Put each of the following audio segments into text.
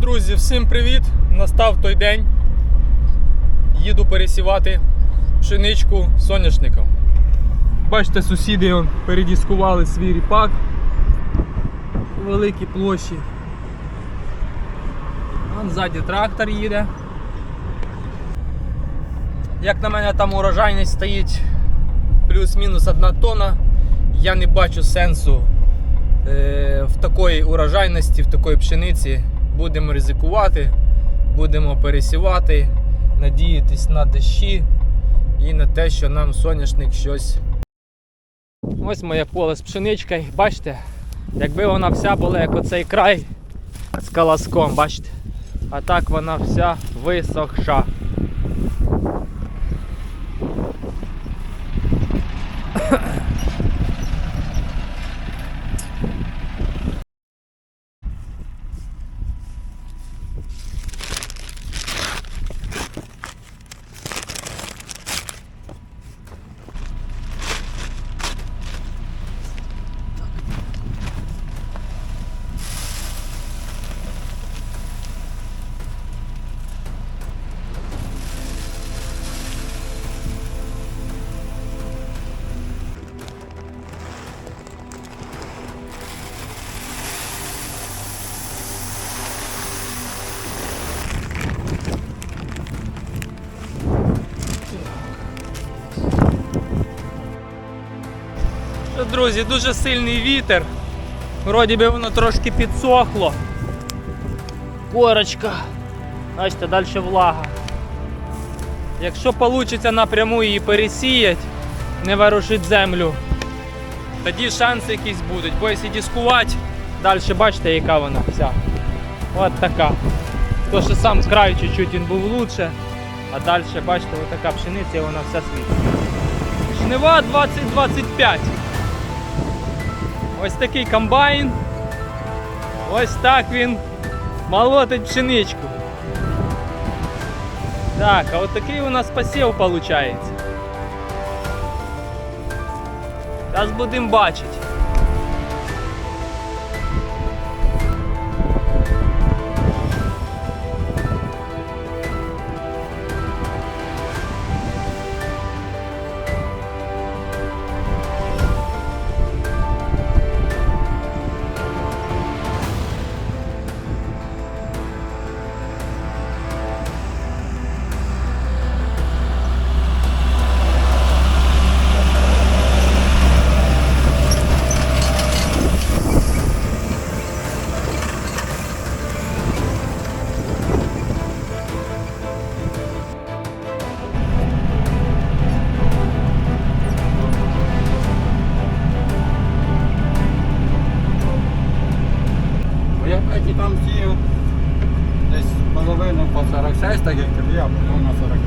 Друзі, всім привіт! Настав той день. Їду пересівати пшеничку соняшником. Бачите, сусіди он, передіскували свій ріпак у великій площі. Вон ззаді трактор їде. Як на мене там урожайність стоїть плюс-мінус одна тонна, я не бачу сенсу е, в такої урожайності, в такої пшениці. Будемо ризикувати, будемо пересівати, надіятись на дощі і на те, що нам соняшник щось. Ось моє поле з пшеничкою. Бачите, якби вона вся була як оцей край з колоском, бачите? А так вона вся висохша. Що, Друзі, дуже сильний вітер. Вроді би воно трошки підсохло. Корочка. Бачите, далі влага. Якщо вийде напряму її пересіяти, не ворушить землю, тоді шанси якісь будуть. Бо якщо дискувати, далі бачите, яка вона вся. От така. То, що сам з краю чуть-чуть він був лучше, а далі, бачите, ось така пшениця і вона вся світить. Жнива 2025. Ось такий комбайн. Ось так він молотить пшеничку. Так, а от такий у нас посів виходить. Зараз будемо бачити. Кстати, десь половину по 46, так як тобі, а потім на 43.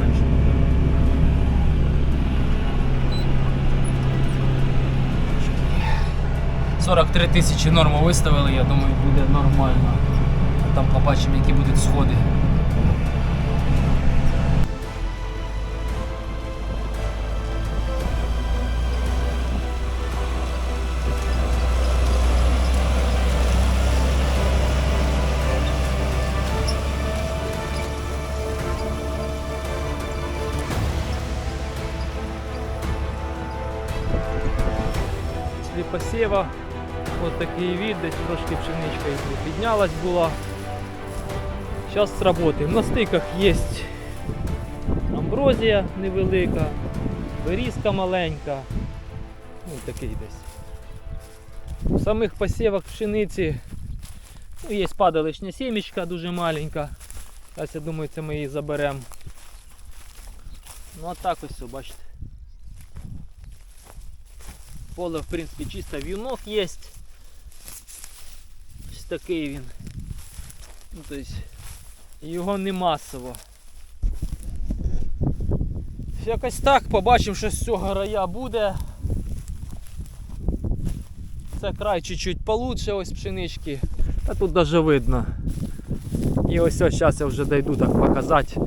менше. Сорок три тисячі норму виставили, я думаю, буде нормально. Там побачимо, які будуть сходи. Посіва от такий від, десь трошки пшеничка піднялась була. Зараз сработаємо. На стиках є амброзія невелика, берізка маленька. Ну такий десь. У самих посівах пшениці ну, є падалишня сімечка дуже маленька. Зараз я думаю, це ми її заберемо. Ну а так ось, все, бачите. Поле, в принципі, чисто в'юнок є. Ось такий він. Ну, тобто, його не масово. Якось так, побачимо, що з цього рая буде. Це край чуть-чуть получше ось пшенички. Та тут навіть видно. І ось ось зараз я вже дойду так показати.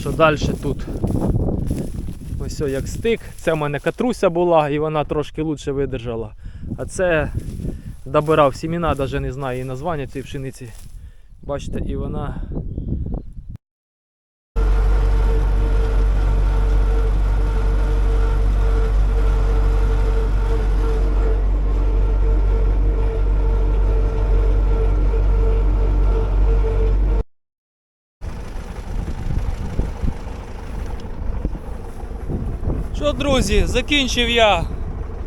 Що далі тут. Ось як стик. Це в мене катруся була і вона трошки лучше видержала. А це добирав сімена, навіть не знаю її названня цієї пшениці. Бачите, і вона. Що, друзі, закінчив я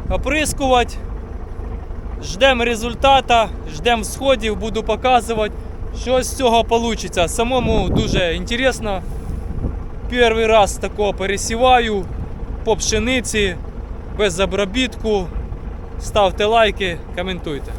оприскувати. Ждемо результата, ждемо сходів, буду показувати, що з цього вийде. Самому дуже інтересно. Перший раз такого пересіваю по пшениці, без обробітку. Ставте лайки, коментуйте.